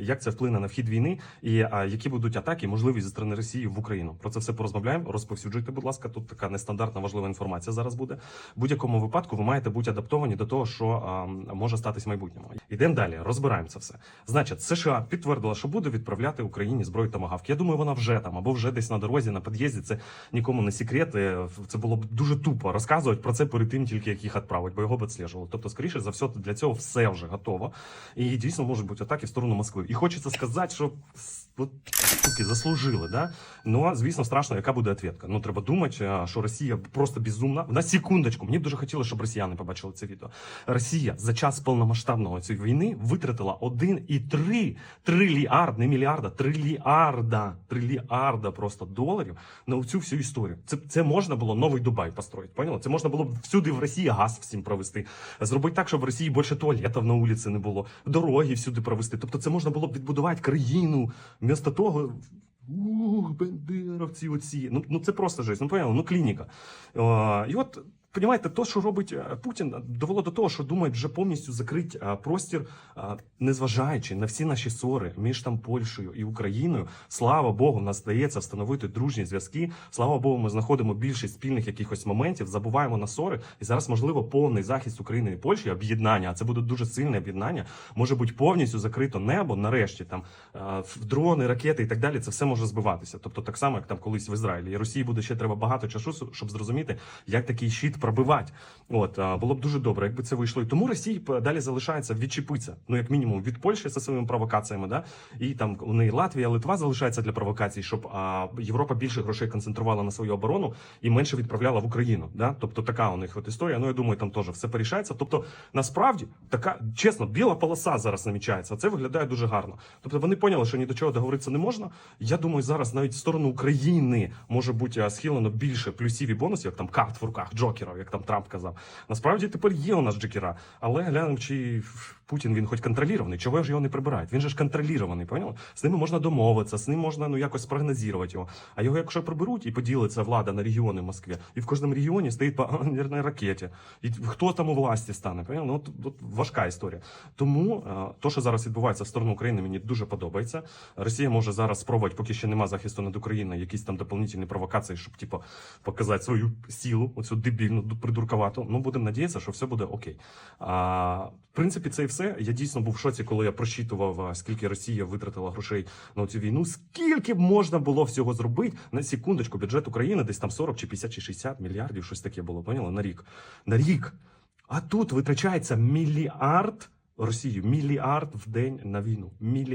Як це вплине на вхід війни, і а, які будуть атаки, можливі зі сторони Росії в Україну? Про це все порозмовляємо. Розповсюджуйте, будь ласка. Тут така нестандартна важлива інформація зараз буде. В будь-якому випадку ви маєте бути адаптовані до того, що а, може статись в майбутньому. Йдемо далі, розбираємо це все. Значить, США підтвердила, що буде відправляти Україні зброю тамагавки. Я думаю, вона вже там або вже десь на дорозі, на під'їзді. Це нікому не секрет. Е, Це було б дуже тупо розказувати про це перед тим, тільки як їх відправить, бо його б відслежували. Тобто, скоріше за все, для цього все вже готово. І дійсно можуть бути атаки в сторону Москви. І хочеться сказати, що от, суки, заслужили, да? Ну, звісно, страшно, яка буде відповідка. Ну, треба думати, що Росія просто безумна. На секундочку, мені б дуже хотілося, щоб росіяни побачили це відео. Росія за час повномасштабного цієї війни витратила 1,3 трильярд, не мільярда, трильярда, трильярда просто доларів на цю всю історію. Це, це можна було новий Дубай построїти, поняли? Це можна було б всюди в Росії газ всім провести. Зробити так, щоб в Росії більше туалетів на вулиці не було, дороги всюди провести. Тобто це можна було б відбудувати країну, вмісто того. Ух, бендеровці оці. Ну, ну це просто жесть. Ну, поняли? Ну, клініка. О, і от, понімаєте, то, що робить е, Путін, довело до того, що думають вже повністю закрити е, простір, е, незважаючи на всі наші ссори між там Польщею і Україною. Слава Богу, нас здається встановити дружні зв'язки. Слава Богу, ми знаходимо більшість спільних якихось моментів, забуваємо на ссори. І зараз, можливо, повний захист України і Польщі, об'єднання, а це буде дуже сильне об'єднання. Може бути повністю закрито небо. Нарешті там е, в дрони, ракети і так далі. Це все може збиватися. Тобто, так само, як там колись в Ізраїлі. І Росії буде ще треба багато часу, щоб зрозуміти, як такий щит пробивати. От було б дуже добре, якби це вийшло. І тому Росії далі залишається відчепитися. Ну як мінімум від Польщі зі своїми провокаціями, да і там у неї Латвія, Литва залишається для провокацій, щоб а, Європа більше грошей концентрувала на свою оборону і менше відправляла в Україну. Да? Тобто така у них от історія. Ну я думаю, там теж все порішається. Тобто, насправді така чесно, біла полоса зараз намічається. Це виглядає дуже гарно. Тобто вони поняли, що ні до чого договоритися не можна. Я думаю, зараз навіть в сторону України може бути схилено більше плюсів і бонусів, як там карт в руках джокерів, як там Трамп казав. Насправді тепер є у нас джокера, але глянемо, чи Путін він хоч контролірований. Чого ж його не прибирають? Він же ж контролірований, поняв? З ними можна домовитися, з ним можна ну якось спрогнозувати його. А його, якщо приберуть і поділиться влада на регіони в Москві, і в кожному регіоні стоїть по ядерній ракеті. І хто там у власті стане? Поняв? Ну от, от важка історія. Тому е, то, що зараз відбувається в сторону України, мені дуже подобається. Росія може зараз спробувати, поки ще нема захисту над Україною, якісь там дополнительні провокації, щоб типу, показати свою силу, оцю дебільну, придурковату. Ну будемо надіятися, що все буде окей. А, в принципі, це і все. Я дійсно був в шоці, коли я просчитував, скільки Росія витратила грошей на цю війну. Скільки б можна було всього зробити на секундочку, бюджет України десь там 40 чи 50 чи 60 мільярдів, щось таке було. Поняли? На рік. На рік. А тут витрачається мільярд Росію, мільярд в день на війну. Мільярд.